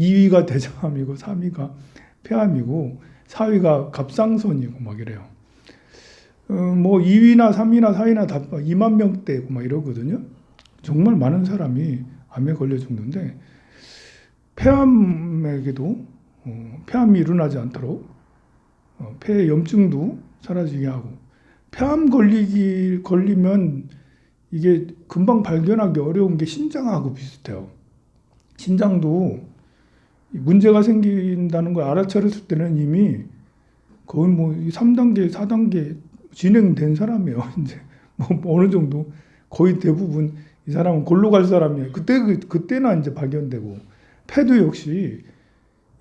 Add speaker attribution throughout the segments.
Speaker 1: 2위가 대장암이고 3위가 폐암이고 4위가 갑상선이고 막 이래요. 어, 뭐 2위나 3위나 4위나 다 2만 명대고 막 이러거든요. 정말 많은 사람이 암에 걸려 죽는데 폐암에게도 어, 폐암이 일어나지 않도록 어, 폐 염증도 사라지게 하고 폐암 걸리기 걸리면 이게 금방 발견하기 어려운 게 신장하고 비슷해요. 신장도 문제가 생긴다는 걸 알아차렸을 때는 이미 거의 뭐 3단계, 4단계 진행된 사람이에요. 이제 뭐 어느 정도 거의 대부분 이 사람은 골로 갈 사람이에요. 그때 그- 그때나 이제 발견되고 폐도 역시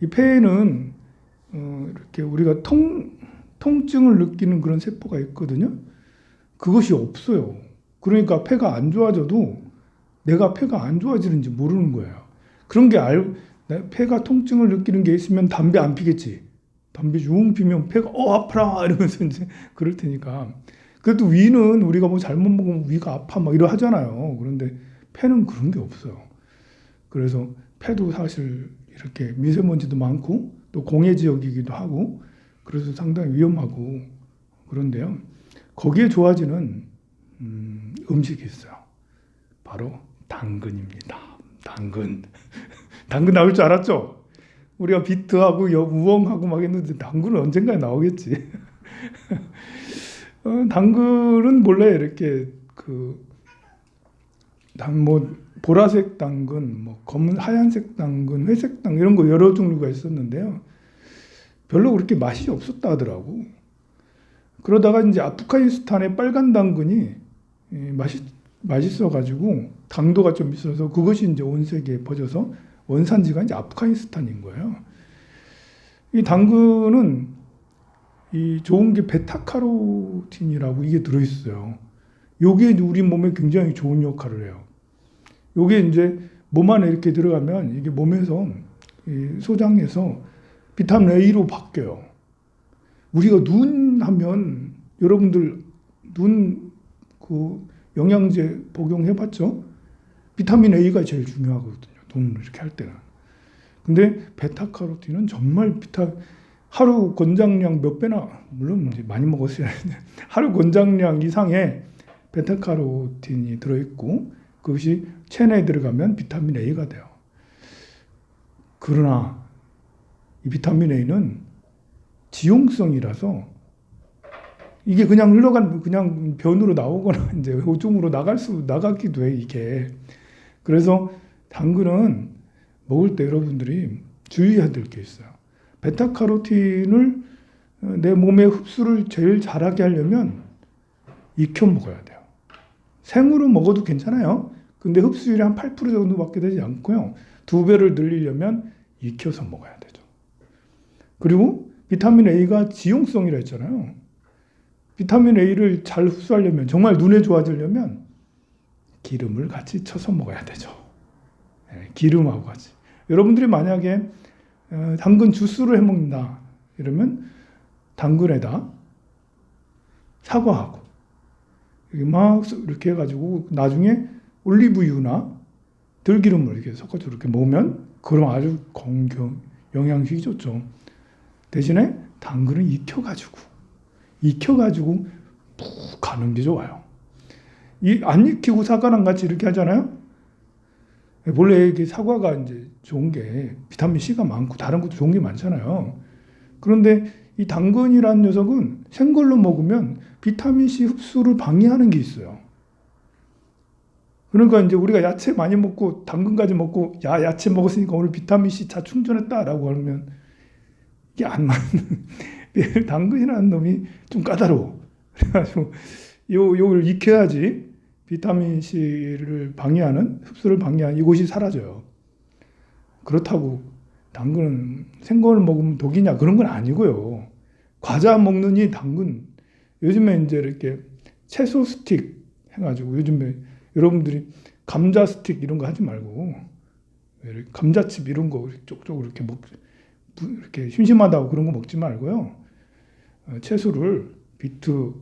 Speaker 1: 이 폐에는 어, 이렇게 우리가 통 통증을 느끼는 그런 세포가 있거든요. 그것이 없어요. 그러니까 폐가 안 좋아져도 내가 폐가 안 좋아지는지 모르는 거예요. 그런 게 알, 내 폐가 통증을 느끼는 게 있으면 담배 안 피겠지. 담배 용 피면 폐가 어 아파라 이러면서 이제 그럴 테니까. 그래도 위는 우리가 뭐 잘못 먹으면 위가 아파 막 이러 하잖아요. 그런데 폐는 그런 게 없어요. 그래서 폐도 사실 이렇게 미세먼지도 많고 또 공해 지역이기도 하고 그래서 상당히 위험하고 그런데요. 거기에 좋아지는 음, 음식이 있어요. 바로 당근입니다. 당근. 당근 나올 줄 알았죠? 우리가 비트하고 여- 우엉하고 막 했는데 당근은 언젠가에 나오겠지. 어, 당근은 원래 이렇게 그, 당, 뭐, 보라색 당근, 뭐, 검은, 하얀색 당근, 회색 당근, 이런 거 여러 종류가 있었는데요. 별로 그렇게 맛이 없었다 하더라고. 그러다가 이제 아프가니스탄의 빨간 당근이 예, 맛있, 맛있어가지고 당도가 좀 있어서 그것이 이제 온 세계에 퍼져서 원산지가 이제 아프가니스탄인 거예요. 이 당근은 이 좋은 게 베타카로틴이라고 이게 들어있어요. 요게 우리 몸에 굉장히 좋은 역할을 해요. 요게 이제 몸 안에 이렇게 들어가면 이게 몸에서 이 소장에서 비타민 A로 바뀌어요. 우리가 눈 하면 여러분들 눈 그 영양제 복용해봤죠? 비타민 A가 제일 중요하거든요. 눈 이렇게 할 때는. 근데 베타카로틴은 정말 비타 하루 권장량 몇 배나 물론 많이 먹었어야 하는데 하루 권장량 이상의 베타카로틴이 들어있고 그것이 체내에 들어가면 비타민 A가 돼요. 그러나 이 비타민 A는 지용성이라서 이게 그냥 흘러간 그냥 변으로 나오거나 이제 오줌으로 나갈 수 나가기도 해 이게 그래서 당근은 먹을 때 여러분들이 주의해야 될 게 있어요. 베타카로틴을 어, 내 몸에 흡수를 제일 잘하게 하려면 익혀 먹어야 돼요. 생으로 먹어도 괜찮아요. 근데 흡수율이 한 8% 정도밖에 되지 않고요. 두 배를 늘리려면 익혀서 먹어야 되죠. 그리고 비타민 A가 지용성이라 했잖아요. 비타민 A를 잘 흡수하려면 정말 눈에 좋아지려면 기름을 같이 쳐서 먹어야 되죠. 예, 기름하고 같이. 여러분들이 만약에 어, 당근 주스를 해 먹는다 이러면 당근에다 사과하고 막 이렇게 해가지고 나중에 올리브유나 들기름을 이렇게 섞어서 이렇게 먹으면 그럼 아주 건강 영양식이 좋죠. 대신에 당근은 익혀가지고 익혀가지고 푹 가는 게 좋아요. 이 안 익히고 사과랑 같이 이렇게 하잖아요. 원래 이게 사과가 이제 좋은 게 비타민 C가 많고 다른 것도 좋은 게 많잖아요. 그런데 이 당근이라는 녀석은 생걸로 먹으면 비타민 C 흡수를 방해하는 게 있어요. 그러니까 이제 우리가 야채 많이 먹고 당근까지 먹고 야 야채 먹었으니까 오늘 비타민 C 다 충전했다라고 하면 이게 안 맞는 당근이라는 놈이 좀 까다로워. 그래가지고 요 요걸 익혀야지 비타민 C를 방해하는 흡수를 방해하는 이것이 사라져요. 그렇다고 당근은 생거를 먹으면 독이냐 그런 건 아니고요. 과자 먹느니 당근 요즘에 이제 이렇게 채소 스틱 해가지고 요즘에 여러분들이 감자 스틱 이런 거 하지 말고 감자칩 이런 거 쪽쪽 이렇게 먹 이렇게 심심하다고 그런 거 먹지 말고요. 어, 채소를 비트,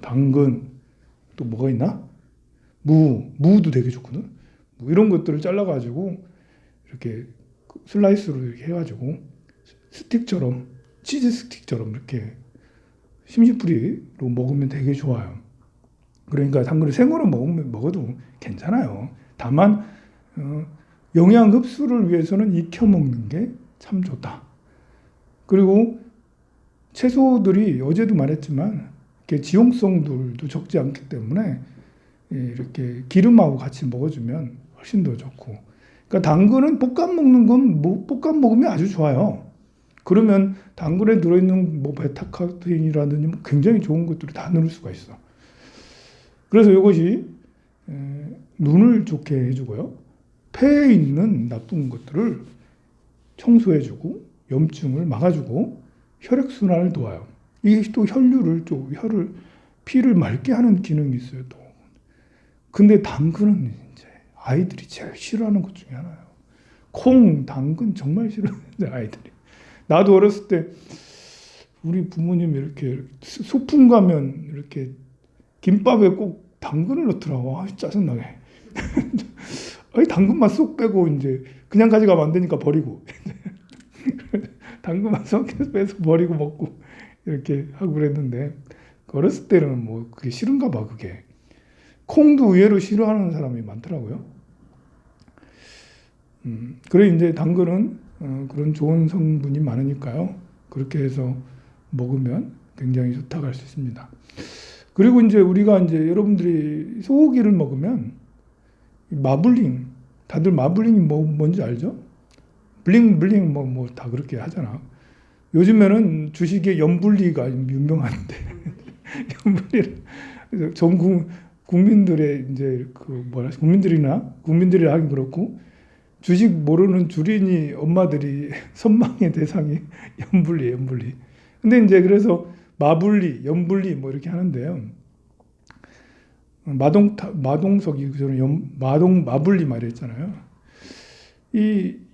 Speaker 1: 당근 또 뭐가 있나? 무, 무도 되게 좋거든. 뭐 이런 것들을 잘라가지고 이렇게 그 슬라이스로 이렇게 해가지고 스틱처럼 치즈 스틱처럼 이렇게 심심풀이로 먹으면 되게 좋아요. 그러니까 당근을 생으로 먹으면 먹어도 괜찮아요. 다만 어, 영양 흡수를 위해서는 익혀 먹는 게 참 좋다. 그리고 채소들이 어제도 말했지만 이렇게 지용성들도 적지 않기 때문에 예, 이렇게 기름하고 같이 먹어주면 훨씬 더 좋고. 그러니까 당근은 볶아 먹는 건 뭐, 볶아 먹으면 아주 좋아요. 그러면 당근에 들어있는 뭐 베타카로틴이라든지 뭐 굉장히 좋은 것들이 다 넣을 수가 있어. 그래서 이것이 에, 눈을 좋게 해주고요. 폐에 있는 나쁜 것들을 청소해주고 염증을 막아주고 혈액 순환을 도와요. 이게 또 혈류를 좀 혈을 피를 맑게 하는 기능이 있어요. 또 근데 당근은 이제 아이들이 제일 싫어하는 것 중에 하나예요. 콩, 당근 정말 싫어하는데 아이들이. 나도 어렸을 때 우리 부모님이 이렇게 소풍 가면 이렇게 김밥에 꼭 당근을 넣더라고. 아, 짜증나게. 아니, 당근만 쏙 빼고 이제 그냥 가져가면 안 되니까 버리고. 당근만 쏙 빼서 버리고 먹고 이렇게 하고 그랬는데 어렸을 때는 뭐 그게 싫은가 봐 그게. 콩도 의외로 싫어하는 사람이 많더라고요. 음, 그래 이제 당근은 어, 그런 좋은 성분이 많으니까요. 그렇게 해서 먹으면 굉장히 좋다고 할 수 있습니다. 그리고 이제 우리가 이제 여러분들이 소고기를 먹으면 마블링 다들 마블링이 뭐 뭔지 알죠? 블링 블링 뭐 뭐 다 그렇게 하잖아. 요즘에는 주식의 연불리가 유명한데 연불리 전 국- 국민들의 이제 그 뭐라 국민들이나 국민들이 하긴 그렇고 주식 모르는 주린이 엄마들이 선망의 대상이 연불리 연불리. 근데 이제 그래서 마불리, 연불리 뭐 이렇게 하는데요. 마동 마동석이 저는 연, 마동 마불리 말했잖아요. 이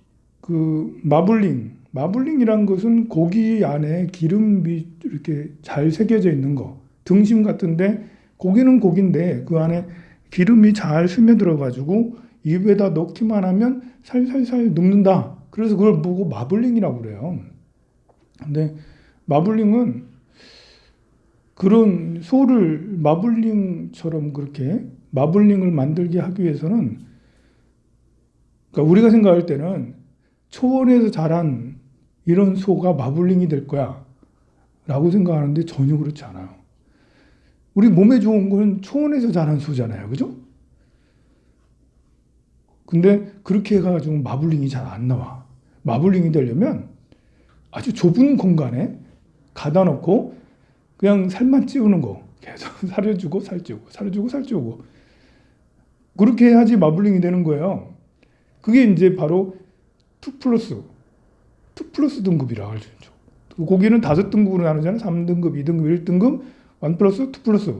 Speaker 1: 그 마블링 마블링이란 것은 고기 안에 기름이 이렇게 잘 새겨져 있는 거 등심 같은데 고기는 고기인데 그 안에 기름이 잘 스며들어 가지고 입에다 넣기만 하면 살살살 녹는다. 그래서 그걸 보고 마블링이라고 그래요. 근데 마블링은 그런 소를 마블링처럼 그렇게 마블링을 만들게 하기 위해서는 그러니까 우리가 생각할 때는 초원에서 자란 이런 소가 마블링이 될 거야 라고 생각하는데 전혀 그렇지 않아요. 우리 몸에 좋은 건 초원에서 자란 소잖아요. 그죠? 근데 그렇게 해가지고 마블링이 잘 안 나와. 마블링이 되려면 아주 좁은 공간에 가다 놓고 그냥 살만 찌우는 거. 계속 살을 주고 살 찌우고 살을 주고 살 찌우고 그렇게 해야지 마블링이 되는 거예요. 그게 이제 바로 2 플러스 2 플러스 등급이라고 할수 있죠. 그 고기는 다섯 등급으로 나누잖아요. 3등급, 2등급, 1등급, 1 플러스, 2 플러스.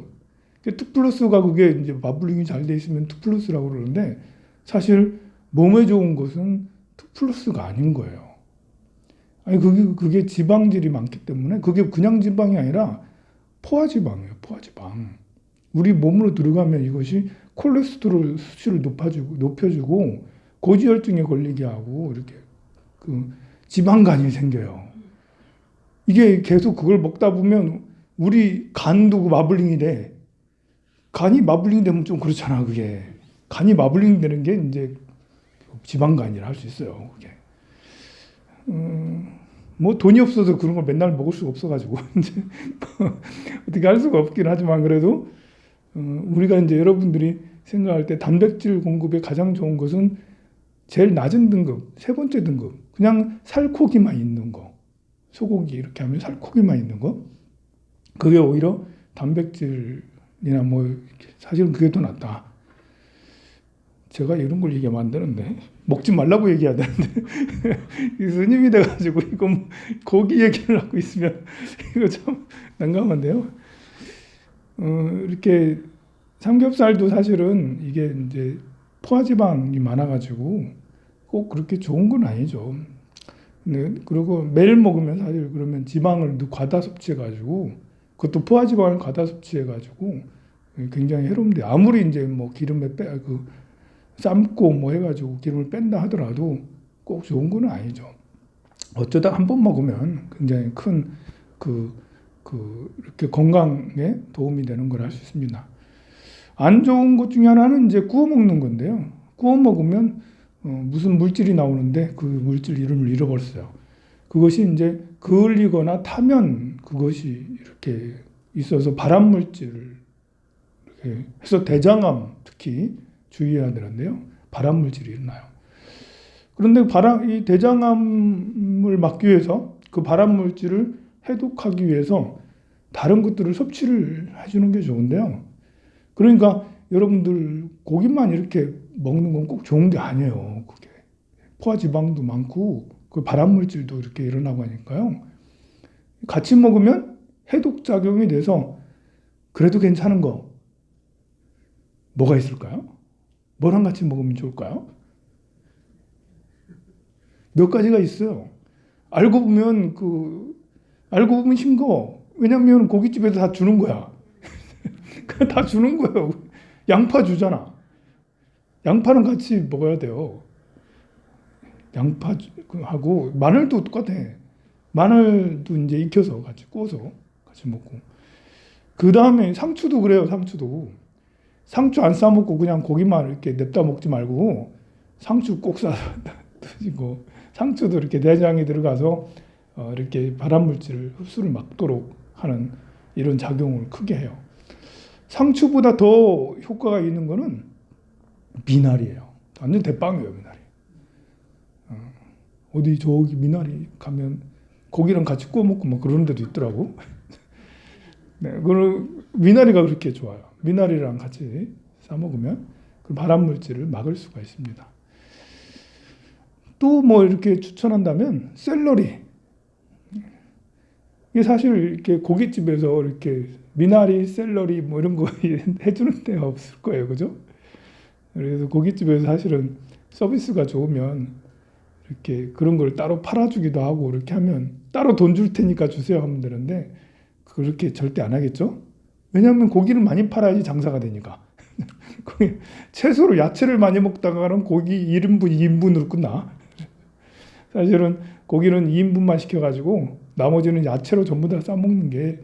Speaker 1: 2 플러스가 그게 이제 마블링이 잘 돼 있으면 2 플러스라고 그러는데 사실 몸에 좋은 것은 2 플러스가 아닌 거예요. 아니 그게 그게 지방질이 많기 때문에 그게 그냥 지방이 아니라 포화지방이에요. 포화지방. 우리 몸으로 들어가면 이것이 콜레스테롤 수치를 높아주고 높여주고 고지혈증에 걸리게 하고 이렇게 그 지방간이 생겨요. 이게 계속 그걸 먹다 보면 우리 간도 그 마블링이 돼. 간이 마블링 되면 좀 그렇잖아 그게. 간이 마블링 되는 게 이제 지방간이라 할 수 있어요. 그게. 음, 뭐 돈이 없어서 그런 걸 맨날 먹을 수가 없어가지고 이제 뭐 어떻게 할 수가 없긴 하지만 그래도 어, 우리가 이제 여러분들이 생각할 때 단백질 공급에 가장 좋은 것은 제일 낮은 등급, 세 번째 등급, 그냥 살코기만 있는 거, 소고기 이렇게 하면 살코기만 있는 거, 그게 오히려 단백질이나 뭐 사실은 그게 더 낫다. 제가 이런 걸 얘기하면 안 되는데 먹지 말라고 얘기해야 되는데 이 스님이 돼가지고 이거 뭐 고기 얘기를 하고 있으면 이거 참 난감한데요. 어, 이렇게 삼겹살도 사실은 이게 이제 포화지방이 많아가지고 꼭 그렇게 좋은 건 아니죠. 네, 그리고 매일 먹으면 사실 그러면 지방을 과다 섭취해가지고 그것도 포화지방을 과다 섭취해가지고 굉장히 해로운데 아무리 이제 뭐 기름에 빼 그 삶고 뭐 해가지고 기름을 뺀다 하더라도 꼭꼭 좋은 건 아니죠. 어쩌다 한 번 먹으면 굉장히 큰 그, 그, 이렇게 건강에 도움이 되는 걸알수 있습니다. 안 좋은 것 중에 하나는 이제 구워 먹는 건데요. 구워 먹으면 어, 무슨 물질이 나오는데 그 물질 이름을 잃어버렸어요. 그것이 이제 그을리거나 타면 그것이 이렇게 있어서 발암 물질을 이렇게 해서 대장암 특히 주의해야 되는데요. 발암 물질이 일어나요. 그런데 발암 이 대장암을 막기 위해서 그 발암 물질을 해독하기 위해서 다른 것들을 섭취를 해주는 게 좋은데요. 그러니까 여러분들 고기만 이렇게 먹는 건 꼭 좋은 게 아니에요. 그게 포화 지방도 많고 그 발암 물질도 이렇게 일어나고 하니까요. 같이 먹으면 해독 작용이 돼서 그래도 괜찮은 거 뭐가 있을까요? 뭐랑 같이 먹으면 좋을까요? 몇 가지가 있어요. 알고 보면 그 알고 보면 싱거워. 왜냐면 고깃집에서 다 주는 거야. 다 주는 거예요. 양파 주잖아. 양파는 같이 먹어야 돼요. 양파하고 마늘도 똑같아. 마늘도 이제 익혀서 같이 구워서 같이 먹고. 그 다음에 상추도 그래요. 상추도 상추 안 싸 먹고 그냥 고기만 이렇게 냅다 먹지 말고 상추 꼭 싸 드시고 상추도 이렇게 내장에 들어가서 어, 이렇게 발암 물질을 흡수를 막도록 하는 이런 작용을 크게 해요. 상추보다 더 효과가 있는 거는 미나리예요. 완전 대빵이에요, 미나리. 어, 어디 저기 미나리 가면 고기랑 같이 구워 먹고 막 그런 데도 있더라고. 네, 그 미나리가 그렇게 좋아요. 미나리랑 같이 싸 먹으면 그 발암 물질을 막을 수가 있습니다. 또 뭐 이렇게 추천한다면 샐러리. 이게 사실 이렇게 고깃집에서 이렇게 미나리, 샐러리 뭐 이런 거 해주는 데가 없을 거예요, 그죠? 그래서 고깃집에서 사실은 서비스가 좋으면 이렇게 그런 걸 따로 팔아주기도 하고 이렇게 하면 따로 돈 줄 테니까 주세요 하면 되는데 그렇게 절대 안 하겠죠? 왜냐하면 고기를 많이 팔아야지 장사가 되니까. 채소로 야채를 많이 먹다가는 고기 1인분, 2인분으로 끝나. 사실은 고기는 2인분만 시켜가지고 나머지는 야채로 전부 다 싸먹는 게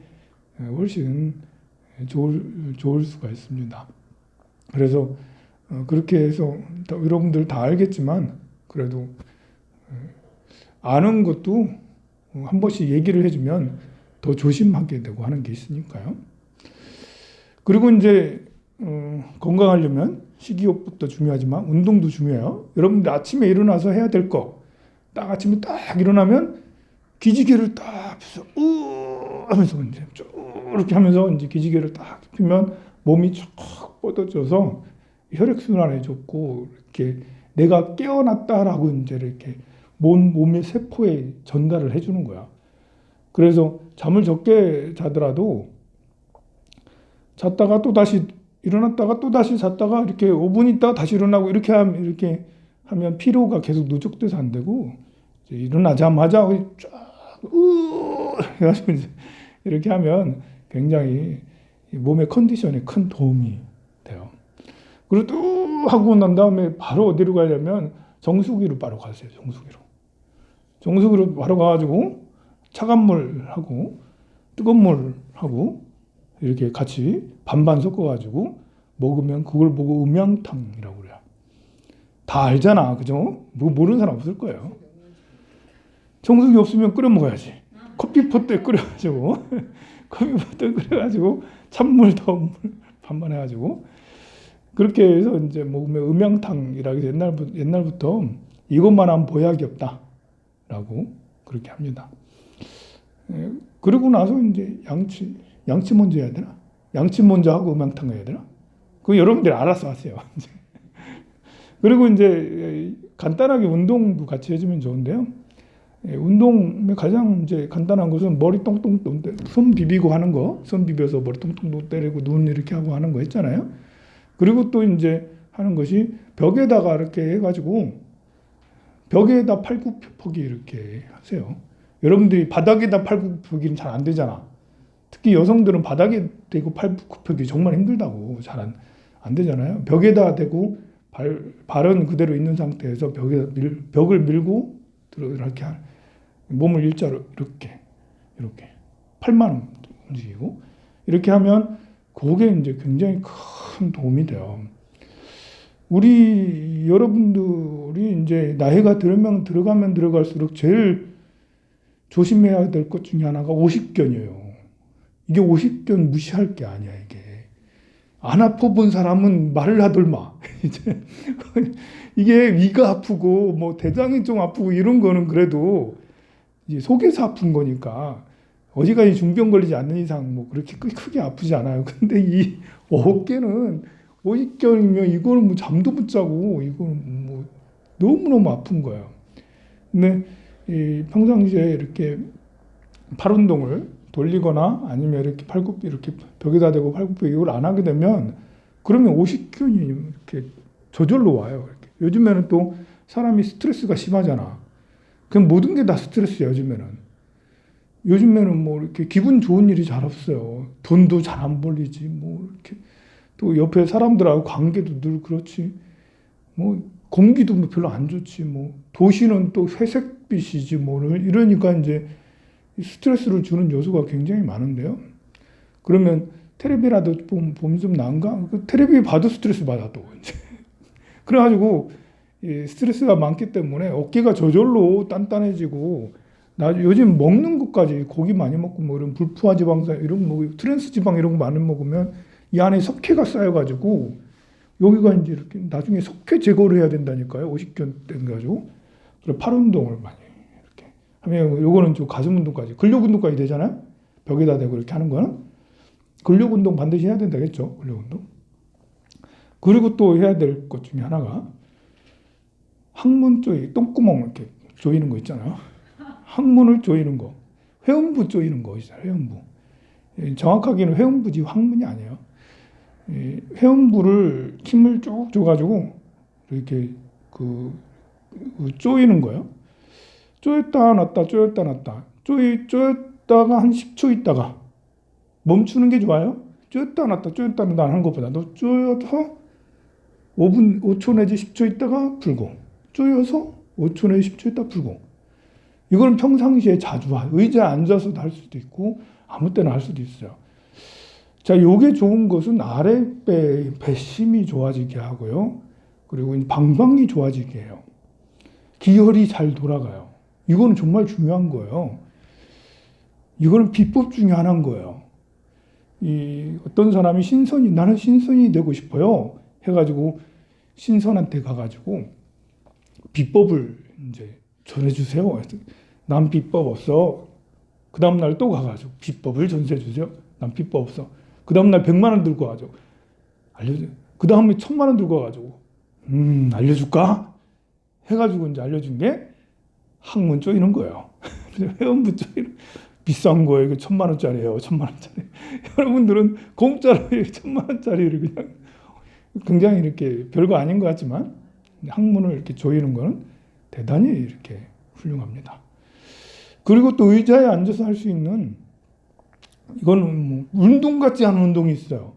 Speaker 1: 훨씬 좋을, 좋을 수가 있습니다. 그래서 어, 그렇게 해서 여러분들 다 알겠지만 그래도 아는 것도 한 번씩 얘기를 해주면 더 조심하게 되고 하는 게 있으니까요. 그리고 이제 어, 건강하려면 식이요법도 중요하지만 운동도 중요해요. 여러분들 아침에 일어나서 해야 될 거. 딱 아침에 딱 일어나면 기지개를 딱 펴서 우 하면서 이제 쭉 이렇게 하면서 이제 기지개를 딱 피면 몸이 쭉 뻗어져서 혈액 순환에 좋고 이렇게 내가 깨어났다라고 이제 이렇게 몸 몸의 세포에 전달을 해주는 거야. 그래서 잠을 적게 자더라도 잤다가 또 다시 일어났다가 또 다시 잤다가 이렇게 5분 있다가 다시 일어나고 이렇게 하면 이렇게 하면 피로가 계속 누적돼서 안 되고 일어나자마자 쫙우 해가지고 이제 이렇게 하면 굉장히 몸의 컨디션에 큰 도움이 돼요. 그리고 또 하고 난 다음에 바로 어디로 가냐면 정수기로 바로 가세요. 정수기로. 정수기로 바로 가가지고 차가운 물하고 뜨거운 물하고 이렇게 같이 반반 섞어가지고 먹으면 그걸 보고 음양탕이라고 그래요. 다 알잖아, 그죠? 뭐 모르는 사람 없을 거예요. 정수기 없으면 끓여 먹어야지. 커피포트에 끓여가지고 커피포트에 끓여가지고 찬물 더운 물 반반 해가지고 그렇게 해서 이제 먹으면 음양탕이라 해서 옛날부터, 옛날부터 이것만 하면 보약이 없다라고 그렇게 합니다. 예, 그러고 나서 이제 양치 양치 먼저 해야 되나? 양치 먼저 하고 음양탕 해야 되나? 그 여러분들이 알아서 하세요. 그리고 이제 간단하게 운동도 같이 해주면 좋은데요. 예, 운동의 가장 이제 간단한 것은 머리 똥똥똥 손 비비고 하는 거, 손 비벼서 머리 똥똥똥 때리고 눈 이렇게 하고 하는 거 있잖아요. 그리고 또 이제 하는 것이 벽에다가 이렇게 해가지고 벽에다 팔굽혀펴기 이렇게 하세요. 여러분들이 바닥에다 팔굽혀펴기는 잘 안 되잖아. 특히 여성들은 바닥에 대고 팔굽혀펴기 정말 힘들다고 잘 안 안 되잖아요. 벽에다 대고 발, 발은 그대로 있는 상태에서 벽에 밀, 벽을 밀고 들어 이렇게 하- 몸을 일자로 이렇게 이렇게 팔만 움직이고 이렇게 하면 그게 이제 굉장히 큰 도움이 돼요. 우리 여러분들이 이제 나이가 들면 들어가면 들어갈수록 제일 조심해야 될 것 중에 하나가 오십견이에요. 이게 오십견 무시할 게 아니야 이게. 안 아파본 사람은 말을 하덜마. 이제 이게 위가 아프고 뭐 대장이 좀 아프고 이런 거는 그래도 이제 속에서 아픈 거니까 어디까지 중병 걸리지 않는 이상 뭐 그렇게 크- 크게 아프지 않아요. 근데 이 어깨는 오십견이면 이거는 뭐 잠도 못 자고 이거는 뭐 너무 너무 아픈 거예요. 근데 이 평상시에 이렇게 팔 운동을 돌리거나 아니면 이렇게 팔굽혀 이렇게 벽에다 대고 팔굽혀 이걸 안 하게 되면 그러면 오십견이 이렇게 저절로 와요. 이렇게. 요즘에는 또 사람이 스트레스가 심하잖아. 그냥 모든 게 다 스트레스야 요즘에는. 요즘에는 뭐 이렇게 기분 좋은 일이 잘 없어요. 돈도 잘 안 벌리지 뭐 이렇게 또 옆에 사람들하고 관계도 늘 그렇지. 뭐 공기도 뭐 별로 안 좋지 뭐 도시는 또 회색빛이지 뭐 이러니까 이제 이 스트레스를 주는 요소가 굉장히 많은데요. 그러면 테레비라도 보면, 보면 좀 나은가? 그 테레비 봐도 스트레스 받아 또 이제. 그래가지고 이 스트레스가 많기 때문에 어깨가 저절로 단단해지고 나 요즘 먹는 것까지 고기 많이 먹고 뭐 이런 불포화 지방산 이런 뭐 트랜스 지방 이런 거 많이 먹으면 이 안에 석회가 쌓여가지고 여기가 이제 이렇게 나중에 석회 제거를 해야 된다니까요. 50견 된 가지고 그래 팔 운동을 많이 이렇게 하면 요거는 좀 가슴 운동까지 근력 운동까지 되잖아요. 벽에다 대고 이렇게 하는 거는 근력 운동 반드시 해야 된다겠죠. 근력 운동. 그리고 또 해야 될 것 중에 하나가 항문 쪽에 똥구멍 이렇게 조이는 거 있잖아요. 항문을 조이는 거, 회음부 조이는 거 있잖아요. 회음부. 예, 정확하게는 회음부지 항문이 아니에요. 이 회음부를 힘을 쭉 줘가지고 이렇게 그, 그 조이는 거예요. 조였다 놨다 조였다 놨다 조이 조였다가 한 10초 있다가 멈추는 게 좋아요. 조였다 놨다 조였다 놨다 하는 것보다 너 조여서 5분 5초 내지 10초 있다가 풀고 조여서 5초 내지 10초 있다 풀고 이거는 평상시에 자주 하 의자에 앉아서도 할 수도 있고 아무 때나 할 수도 있어요. 자, 요게 좋은 것은 아랫배 배심이 좋아지게 하고요. 그리고 이 방광이 좋아지게 해요. 기혈이 잘 돌아가요. 이거는 정말 중요한 거예요. 이거는 비법 중에 하나인 거예요. 이 어떤 사람이 신선이 나는 신선이 되고 싶어요. 해가지고 신선한테 가가지고 비법을 이제 전해주세요. 난 비법 없어. 그 다음날 또 가가지고 비법을 전수해주세요. 난 비법 없어. 그 다음날 백만 원 들고 가죠. 알려줘. 그 다음에 천만 원 들고 가가지고 음 알려줄까? 해가지고 이제 알려준 게 학문 쪼이는 거예요. 회원부 쪼이는 비싼 거예요. 이거 천만 원짜리예요. 천만 원짜리. 여러분들은 공짜로 천만 원짜리를 그냥 굉장히 이렇게 별거 아닌 것 같지만 학문을 이렇게 조이는 거는 대단히 이렇게 훌륭합니다. 그리고 또 의자에 앉아서 할 수 있는 이거는 뭐 운동 같지 않은 운동이 있어요.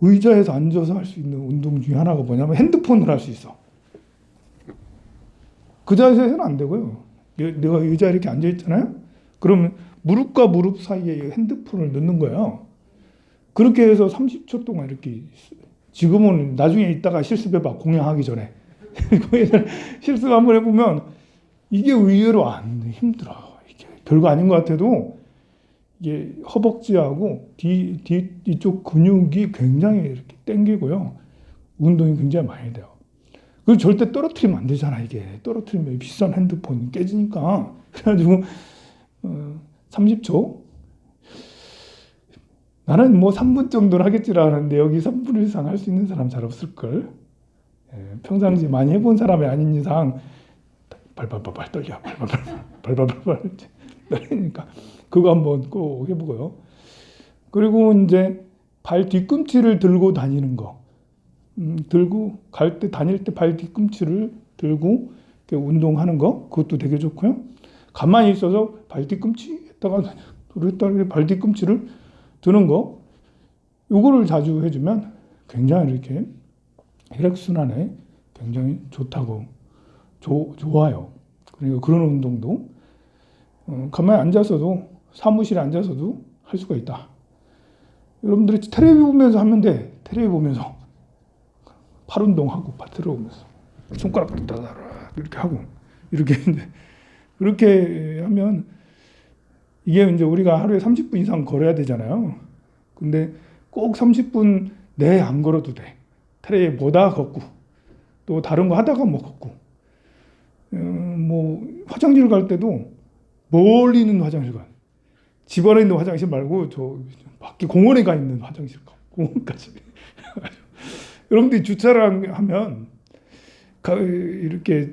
Speaker 1: 의자에서 앉아서 할 수 있는 운동 중에 하나가 뭐냐면 핸드폰을 할 수 있어. 그 자세에서는 안 되고요. 내가 의자에 이렇게 앉아 있잖아요. 그러면 무릎과 무릎 사이에 핸드폰을 넣는 거예요. 그렇게 해서 30초 동안 이렇게 지금은 나중에 있다가 실습해봐 공연하기 전에 실습 한번 해보면 이게 의외로 안 힘들어. 이게 별거 아닌 것 같아도 이게 허벅지하고 뒤, 뒤 이쪽 근육이 굉장히 이렇게 당기고요. 운동이 굉장히 많이 돼요. 그 절대 떨어뜨리면 안 되잖아 이게. 떨어뜨리면 비싼 핸드폰 깨지니까. 그래가지고 어, 30초? 나는 뭐 3분 정도는 하겠지라 하는데 여기 3분 이상 할 수 있는 사람 잘 없을걸. 예, 평상시 많이 해본 사람이 아닌 이상 발발발발 떨려. 발발발발 발발발발 떨리니까 그거 한번 꼭 해보고요 그리고 이제 발 뒤꿈치를 들고 다니는 거 음, 들고 갈 때 다닐 때 발 뒤꿈치를 들고 운동하는 거 그것도 되게 좋고요. 가만히 있어서 발 뒤꿈치 했다가 그랬다가 발 뒤꿈치를 드는 거 요거를 자주 해주면 굉장히 이렇게 혈액 순환에 굉장히 좋다고 조, 좋아요. 그리고 그런 운동도 어, 가만히 앉아서도 사무실에 앉아서도 할 수가 있다. 여러분들이 텔레비 보면서 하면 돼. 텔레비 보면서 팔 운동하고 파트를 보면서 손가락도 따다라 이렇게 하고 이렇게 이제 그렇게 하면 이게 이제 우리가 하루에 30분 이상 걸어야 되잖아요. 근데 꼭 30분 내에 안 걸어도 돼. 텔레비 보다 걷고 또 다른 거 하다가 뭐 걷고 음, 뭐 화장실 갈 때도 멀리 있는 화장실 가. 집 안에 있는 화장실 말고 저 밖에 공원에 가 있는 화장실 가. 공원까지. 여러분들이 주차를 하면 가- 이렇게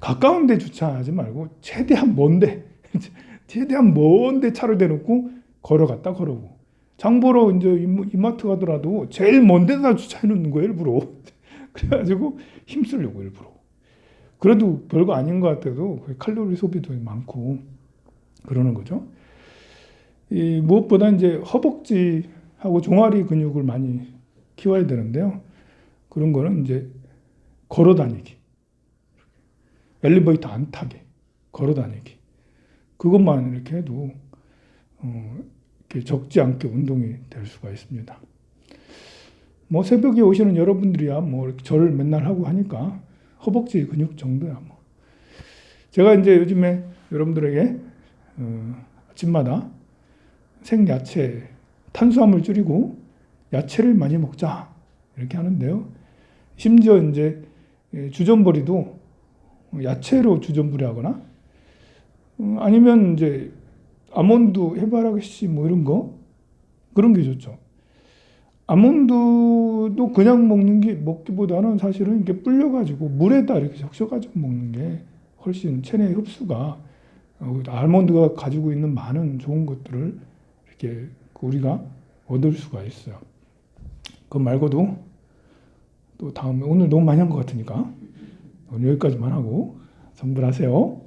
Speaker 1: 가까운 데 주차하지 말고 최대한 먼데 최대한 먼데 차를 대놓고 걸어갔다 걸어오고 장보러 이제 이마- 이마트 가더라도 제일 먼 데다 주차해 놓는 거예요 일부러 그래가지고 힘쓰려고 일부러 그래도 별거 아닌 것 같아도 그 칼로리 소비도 많고 그러는 거죠 이 무엇보다 이제 허벅지하고 종아리 근육을 많이 키워야 되는데요 그런 거는 이제 걸어 다니기 엘리베이터 안 타게 걸어 다니기 그것만 이렇게 해도 어, 이렇게 적지 않게 운동이 될 수가 있습니다. 뭐 새벽에 오시는 여러분들이야 뭐 절을 맨날 하고 하니까 허벅지 근육 정도야 뭐. 제가 이제 요즘에 여러분들에게 어, 아침마다 생야채 탄수화물 줄이고 야채를 많이 먹자 이렇게 하는데요. 심지어 이제 예, 주전부리도 야채로 주전부리 하거나 음, 아니면 이제 아몬드 해바라기 뭐 이런 거 그런 게 좋죠. 아몬드도 그냥 먹는 게 먹기보다는 사실은 이렇게 불려가지고 물에다 이렇게 적셔가지고 먹는 게 훨씬 체내 흡수가 어, 아몬드가 가지고 있는 많은 좋은 것들을 이렇게 우리가 얻을 수가 있어요. 그 말고도 또 다음에 오늘 너무 많이 한 것 같으니까 오늘 여기까지만 하고 성불하세요.